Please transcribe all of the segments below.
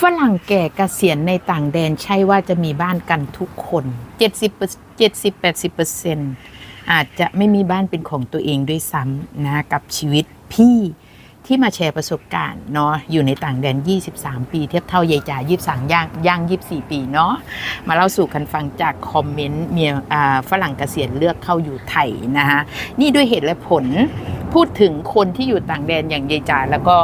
ฝรั่งแก่เกษียณในต่างแดนใช่ว่าจะมีบ้านกันทุกคน 70 70 80เปอาจจะไม่มีบ้านเป็นของตัวเองด้วยซ้ำนะกับชีวิตพี่ที่มาแชร์ประสบการณ์เนาะอยู่ในต่างแดน 23 ปี เทียบเท่ายายจ่า23ย่างย่าง 24 ปีเนาะมาเล่าสู่กันฟังจากคอมเมนต์เมียฝรั่งเกษียณเลือกเข้าอยู่ไทยนะคะนี่ด้วยเหตุและผล พูดถึงคนที่อยู่ต่างแดนอย่างยายจ่าแล้วก็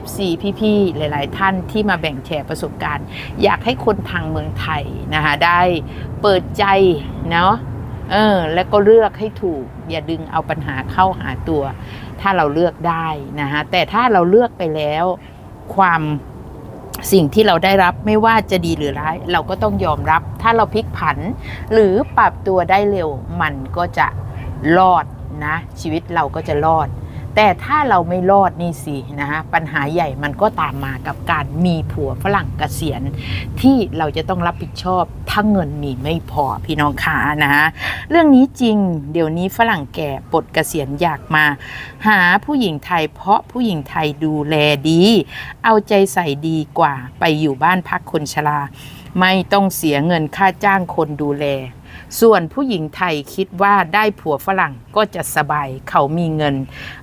FC พี่ๆหลาย ๆ ท่านที่มาแบ่งแชร์ประสบการณ์ อยากให้คนทางเมืองไทยนะคะได้เปิดใจเนาะเออแล้วก็เลือกให้ถูก อย่าดึงเอาปัญหาเข้าหาตัว ถ้าเราเลือกได้นะคะแต่ถ้าเราเลือกไปแล้ว ความสิ่งที่เราได้รับไม่ว่าจะดีหรือร้าย เราก็ต้องยอมรับ ถ้าเราพลิกผัน หรือปรับตัวได้เร็วมันก็จะรอด นะชีวิตเราก็จะรอด แต่ถ้าเราไม่รอดนี่สินะฮะปัญหาใหญ่มันก็ตามมากับการมีผัวฝรั่งกเกษียณ ที่เราจะต้องรับผิดชอบถ้าเงินมีไม่พอพี่น้องขานะฮะเรื่องนี้จริงเดี๋ยวนี้ฝรั่งแก่ปลดกเกษียณอยากมา หาผู้หญิงไทยเพราะผู้หญิงไทยดูแลดี เอาใจใส่ดีกว่าไปอยู่บ้านพักคนชรา ไม่ต้องเสียเงินค่าจ้างคนดูแล ส่วนผู้หญิงไทยคิดว่าได้ผัวฝรั่งก็จะสบายเขามีเงิน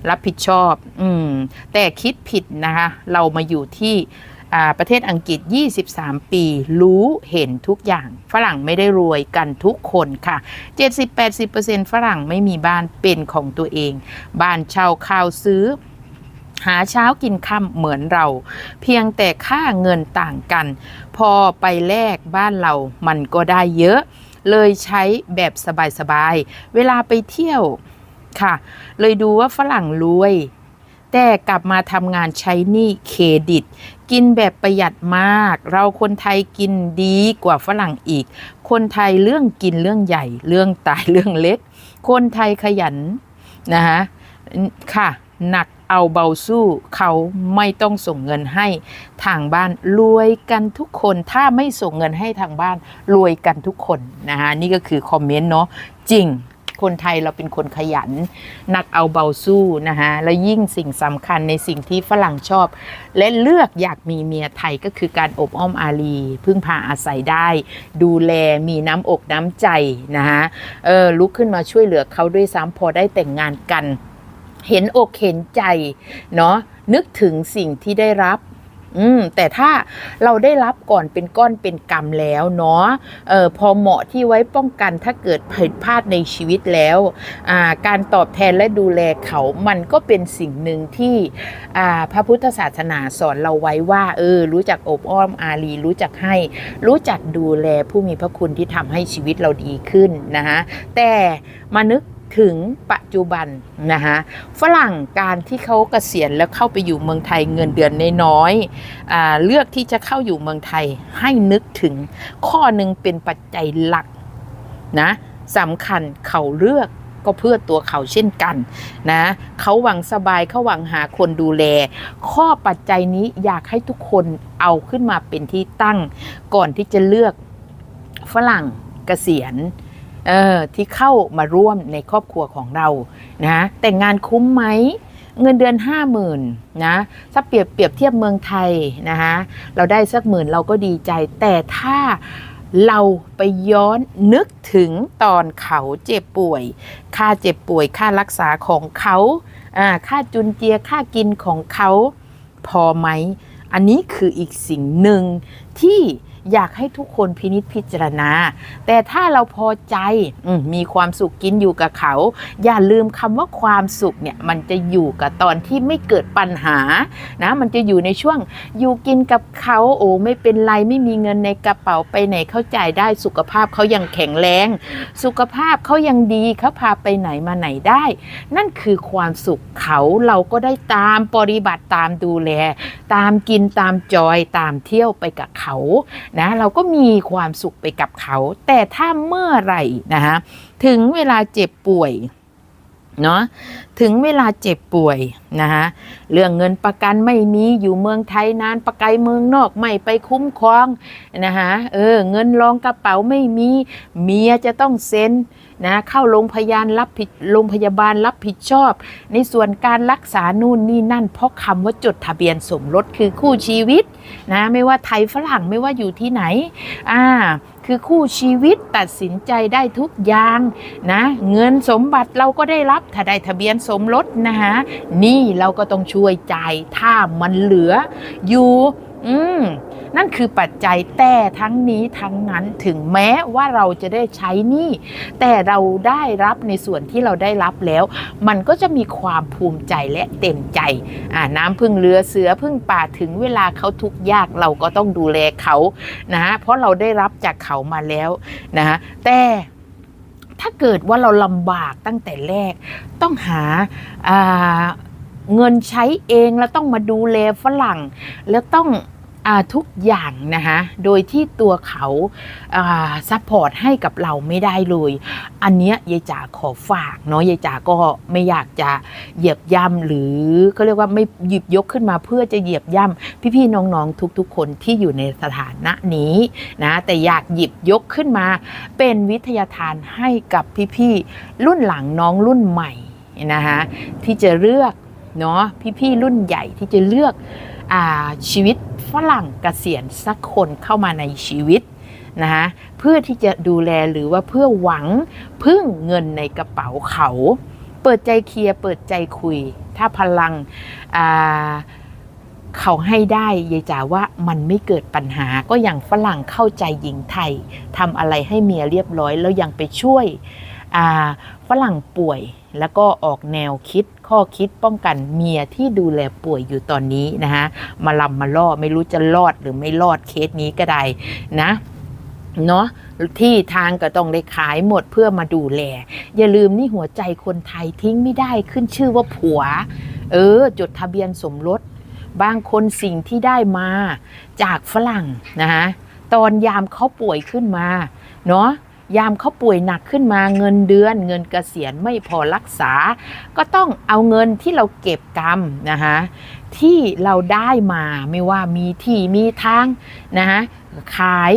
รับผิดชอบ อืม แต่คิดผิดนะคะ เรามาอยู่ที่ประเทศอังกฤษ 23 ปี รู้เห็นทุกอย่าง ฝรั่งไม่ได้รวยกันทุกคนค่ะ 70-80%ฝรั่งไม่มีบ้านเป็นของตัวเอง บ้านเช่าข้าวซื้อ หาเช้ากินค่ำเหมือนเรา เพียงแต่ค่าเงินต่างกัน พอไปแลกบ้านเรามันก็ได้เยอะ เลยใช้แบบสบายๆ เวลาไปเที่ยวค่ะ เลยดูว่าฝรั่งรวย แต่กลับมาทำงานใช้หนี้เครดิต กินแบบประหยัดมาก เราคนไทยกินดีกว่าฝรั่งอีก คนไทยเรื่องกินเรื่องใหญ่ เรื่องตายเรื่องเล็ก คนไทยขยันนะคะค่ะหนัก เอาเบาสู้เขาไม่ต้องส่งเงินให้ทางบ้านรวยกันทุกคนถ้าไม่ส่งเงินให้ทางบ้านรวยกันทุกคนนะคะนี่ก็คือคอมเมนต์เนาะจริงคนไทยเราเป็นคนขยัน นักเอาเบาสู้นะคะแล้วยิ่งสิ่งสำคัญในสิ่งที่ฝรั่งชอบ และเลือกอยากมีเมียไทยก็คือการอบอ้อมอารี พึ่งพาอาศัยได้ ดูแลมีน้ำอกน้ำใจนะคะเออลุกขึ้นมาช่วยเหลือเขาด้วยซ้ำพอได้แต่งงานกัน เห็นอกเห็นใจเนาะนึกถึงสิ่งที่ได้รับอืมแต่ถ้าเราได้รับก่อนเป็นก้อนเป็นกรรมแล้วเนาะเออพอเหมาะที่ไว้ป้องกันถ้าเกิดผิดพลาดในชีวิตแล้วอ่าการตอบแทนและดูแลเขามันก็เป็นสิ่งหนึ่งที่อ่าพระพุทธศาสนาสอนเราไว้ว่าเออรู้จักอบอ้อมอารีรู้จักให้ รู้จักดูแลผู้มีพระคุณที่ทำให้ชีวิตเราดีขึ้นนะคะแต่มานึก ถึงปัจจุบันนะคะฝรั่งการที่เขาเกษียณแล้วเข้าไปอยู่เมืองไทยเงินเดือนน้อยๆอ่าเลือกที่จะเข้าอยู่เมืองไทยให้นึกถึงข้อหนึ่งเป็นปัจจัยหลักนะสำคัญเขาเลือกก็เพื่อตัวเขาเช่นกันนะเขาหวังสบายเขาหวังหาคนดูแล ข้อปัจจัยนี้อยากให้ทุกคนเอาขึ้นมาเป็นที่ตั้ง ก่อนที่จะเลือกฝรั่งเกษียณ เออที่เข้ามาร่วมในครอบครัวของเรานะแต่งงานคุ้มไหมเงินเดือน 5 0,000นะถ้าเปรียบเปรียบเทียบเมืองไทยนะคะเราได้สักหมื่นเราก็ดีใจ แต่ถ้าเราไปย้อนนึกถึงตอนเขาเจ็บป่วย ค่าเจ็บป่วยค่ารักษาของเขาอ่าค่าจุนเจียค่ากินของเขาพอไหม อันนี้คืออีกสิ่งหนึ่งที่ อยากให้ทุกคนพินิจพิจารณา แต่ถ้าเราพอใจอมีความสุขกินอยู่กับเขา อย่าลืมคำว่าความสุขเนี่ยมันจะอยู่กับตอนที่ไม่เกิดปัญหานะมันจะอยู่ในช่วงอยู่กินกับเขาโอ้ไม่เป็นไรไม่มีเงินในกระเป๋าไปไหนเขาจ่ายได้สุขภาพเขายังแข็งแรง สุขภาพเขายังดีเขาพาไปไหนมาไหนได้ นั่นคือความสุขเขาเราก็ได้ตามปฏิบัติตามดูแล ตามกินตามจอยตามเที่ยวไปกับเขานะเราก็มีความสุขไปกับเขา แต่ถ้าเมื่อไหร่นะฮะถึงเวลาเจ็บป่วย เนาะถึงเวลาเจ็บป่วยนะคะเรื่องเงินประกันไม่มีอยู่เมืองไทยนานประไกลเมืองนอกไม่ไปคุ้มครองนะคะเออเงินรองกระเป๋าไม่มีเมียจะต้องเซ็นนะเข้าโรงพยาบาลรับผิดโรงพยาบาลรับผิดชอบ ในส่วนการรักษานู่นนี่นั่น เพราะคำว่าจดทะเบียนสมรสคือคู่ชีวิตนะไม่ว่าไทยฝรั่งไม่ว่าอยู่ที่ไหนอ่า คือคู่ชีวิตตัดสินใจได้ทุกอย่างนะเงินสมบัติเราก็ได้รับถ้าได้ทะเบียนสมรสนะคะนี่เราก็ต้องช่วยจ่ายถ้ามันเหลืออยู่ อืม นั่นคือปัจจัยแต่ทั้งนี้ทั้งนั้นถึงแม้ว่าเราจะได้ใช้หนี่แต่เราได้รับในส่วนที่เราได้รับแล้ว มันก็จะมีความภูมิใจและเต็มใจน้ำพึ่งเรือเสือพึ่งป่าถึงเวลาเขาทุกข์ยากเราก็ต้องดูแลเขานะฮะเพราะเราได้รับจากเขามาแล้วนะฮะแต่ถ้าเกิดว่าเราลำบากตั้งแต่แรก ต้องหาาเงินใช้เองแล้วต้องมาดูแลฝรั่ง แล้วต้อง ทุกอย่างนะคะโดยที่ตัวเขาซัพพอร์ตให้กับเราไม่ได้เลย อันเนี้ยยายจ๋าขอฝากเนาะยายจ๋าก็ไม่อยากจะเหยียบย่ำหรือก็เรียกว่าไม่หยิบยกขึ้นมาเพื่อจะเหยียบย่ำพี่ๆน้องๆทุกๆ คนที่อยู่ในสถานะนี้นะแต่อยากหยิบยกขึ้นมา เป็นวิทยาทานให้กับพี่ๆรุ่นหลังน้องรุ่นใหม่นะคะที่จะเลือกเนาะพี่ๆรุ่นใหญ่ที่จะเลือกอชีวิต ฝรั่งเกษียณสักคนเข้ามาในชีวิตนะคะเพื่อที่จะดูแลหรือว่าเพื่อหวังพึ่งเงินในกระเป๋าเขา เปิดใจเคลียร์เปิดใจคุย ถ้าพลังเขาให้ได้ยายจ๋าว่ามันไม่เกิดปัญหาก็อย่างฝรั่งเข้าใจหญิงไทยทำอะไรให้เมียเรียบร้อยแล้วยังไปช่วยฝรั่งป่วย แล้วก็ออกแนวคิดข้อคิดป้องกันเมียที่ดูแลป่วยอยู่ตอนนี้นะคะมาลำมาล่อไม่รู้จะรอดหรือไม่รอดเคสนี้ก็ได้นะเนาะที่ทางก็ต้องได้ขายหมดเพื่อมาดูแล อย่าลืมนี่หัวใจคนไทยทิ้งไม่ได้ขึ้นชื่อว่าผัว เออ จดทะเบียนสมรส บางคนสิ่งที่ได้มาจากฝรั่งนะคะตอนยามเขาป่วยขึ้นมา เนาะ ยามเขาป่วยหนักขึ้นมาเงินเดือน เงินเกษียณไม่พอรักษา ก็ต้องเอาเงินที่เราเก็บกำนะคะที่เราได้มาไม่ว่ามีที่มีทางนะคะขาย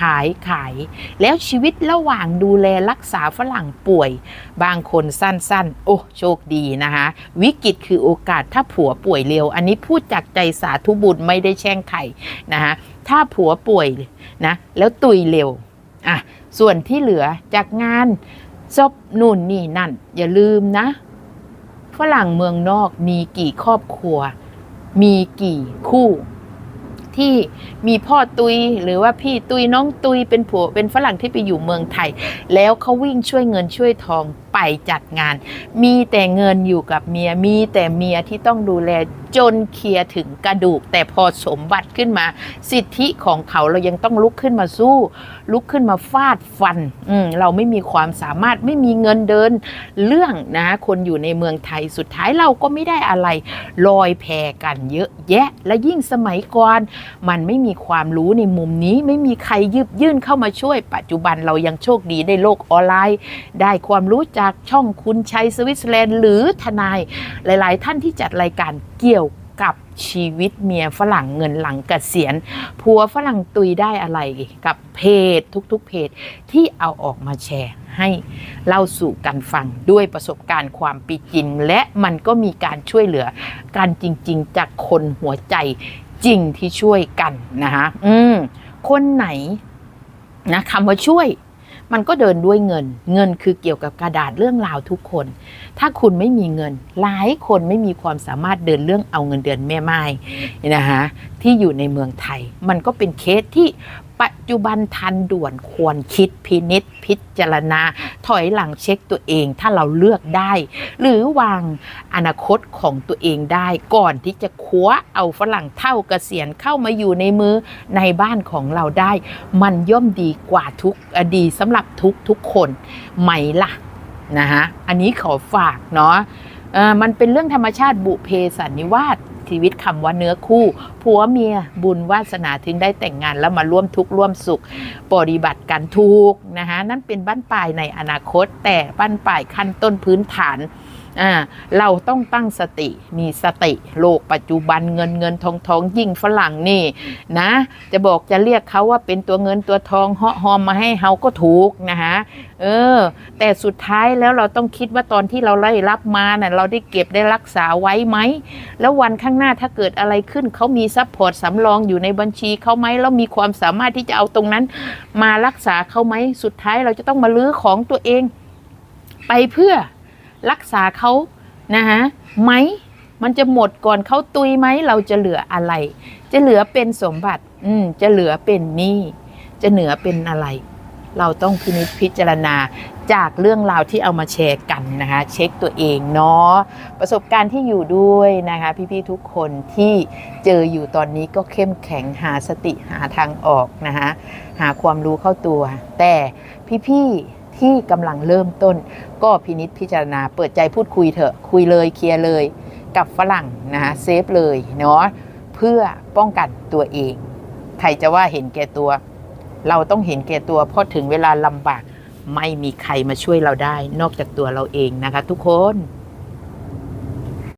ขายขาย แล้วชีวิตระหว่างดูแลรักษาฝรั่งป่วย บางคนสั้นๆ โอ้โชคดีนะคะ วิกฤตคือโอกาสถ้าผัวป่วยเร็ว อันนี้พูดจากใจสาธุบุญไม่ได้แช่งใครนะคะถ้าผัวป่วยนะแล้วตุยเร็ว อะส่วนที่เหลือจากงานซบนู่นนี่นั่น อย่าลืมนะฝรั่งเมืองนอกมีกี่ครอบครัว มีกี่คู่ ที่มีพ่อตุยหรือว่าพี่ตุยน้องตุยเป็นผัวเป็นฝรั่งที่ไปอยู่เมืองไทย แล้วเขาวิ่งช่วยเงินช่วยทองไปจัดงาน มีแต่เงินอยู่กับเมียมีแต่เมียที่ต้องดูแล จนเคลียร์ถึงกระดูก แต่พอสมบัติขึ้นมา สิทธิของเขาเรายังต้องลุกขึ้นมาสู้ ลุกขึ้นมาฟาดฟันอืเราไม่มีความสามารถไม่มีเงินเดิน เรื่องนะคนอยู่ในเมืองไทยสุดท้ายเราก็ไม่ได้อะไรลอยแพกันเยอะแยะ และยิ่งสมัยก่อนมันไม่มีความรู้ในมุมนี้ไม่มีใครยืบยื่นเข้ามาช่วย ปัจจุบันเรายังโชคดีได้โลกออนไลน์ ได้ความรู้จากช่องคุณชัยสวิตเซอร์แลนด์หรือทนายหลาย ๆ ท่านที่จัดรายการเกี่ยว กับชีวิตเมียฝรั่งเงินหลังเกษียณผัวฝรั่งตุยได้อะไรกับเพจทุกๆเพจที่เอาออกมาแชร์ให้เล่าสู่กันฟังด้วยประสบการณ์ความปีจริง และมันก็มีการช่วยเหลือกันจริง ๆ จากคนหัวใจจริงที่ช่วยกันนะคะอืมคนไหนนะคำว่าช่วย มันก็เดินด้วยเงิน เงินคือเกี่ยวกับกระดาษเรื่องราวทุกคน ถ้าคุณไม่มีเงิน หลายคนไม่มีความสามารถเดินเรื่องเอาเงินเดือนแม่ไม้นะคะที่อยู่ในเมืองไทย มันก็เป็นเคสที่ ปัจจุบันทันด่วนควรคิดพินิษพิจารณา ถอยหลังเช็คตัวเองถ้าเราเลือกได้ หรือวางอนาคตของตัวเองได้ก่อนที่จะคว้าเอาฝรั่งเท่าเกษียณเข้ามาอยู่ในมือในบ้านของเราได้ มันย่อมดีกว่าทุกอดีสำหรับทุกทุกคนไหมล่ะนะคะอันนี้ขอฝากเนาะมันเป็นเรื่องธรรมชาติบุเพสันนิวาส ชีวิตคำว่าเนื้อคู่ผัวเมียบุญวาสนาถึงได้แต่งงานแล้วมาร่วมทุกข์ร่วมสุข ปฏิบัติกันถูกนะคะนั่นเป็นบ้านปลายในอนาคต แต่บ้านปลายขั้นต้นพื้นฐาน อ่าเราต้องตั้งสติมีสติโลกปัจจุบันเงินเงินทองทองยิ่งฝรั่งนี่นะ จะบอกจะเรียกเขาว่าเป็นตัวเงินตัวทองเหาะหอมมาให้เฮาก็ถูกนะคะเออ แต่สุดท้ายแล้วเราต้องคิดว่าตอนที่เราได้รับมาเน่ะเราได้เก็บได้รักษาไว้ไหม แล้ววันข้างหน้าถ้าเกิดอะไรขึ้นเขามีซัพพอร์ตสำรองอยู่ในบัญชีเขาไหมแล้วมีความสามารถที่จะเอาตรงนั้น มารักษาเขาไหมสุดท้ายเราจะต้องมาลื้อของตัวเอง ไปเพื่อ รักษาเขานะฮะไหมมันจะหมดก่อนเขาตุยไหมเราจะเหลืออะไร จะเหลือเป็นสมบัติ อืมจะเหลือเป็นหนี้จะเหลือเป็นอะไร เราต้องพินิจพิจารณาจากเรื่องราวที่เอามาแชร์กันนะคะ เช็คตัวเองเนาะประสบการณ์ที่อยู่ด้วยนะคะ พี่ๆทุกคนที่เจออยู่ตอนนี้ก็เข้มแข็งหาสติหาทางออกนะคะหาความรู้เข้าตัว แต่พี่ๆ ที่กำลังเริ่มต้น ก็พินิษพิจารณาเปิดใจพูดคุยเถอะ คุยเลยเคลียร์เลย กับฝรั่งนะคะเซฟเลยเนาะเพื่อป้องกันตัวเอง ใครจะว่าเห็นแก่ตัว เราต้องเห็นแก่ตัวเพราะถึงเวลาลำบากไม่มีใครมาช่วยเราได้ นอกจากตัวเราเองนะคะ ทุกคน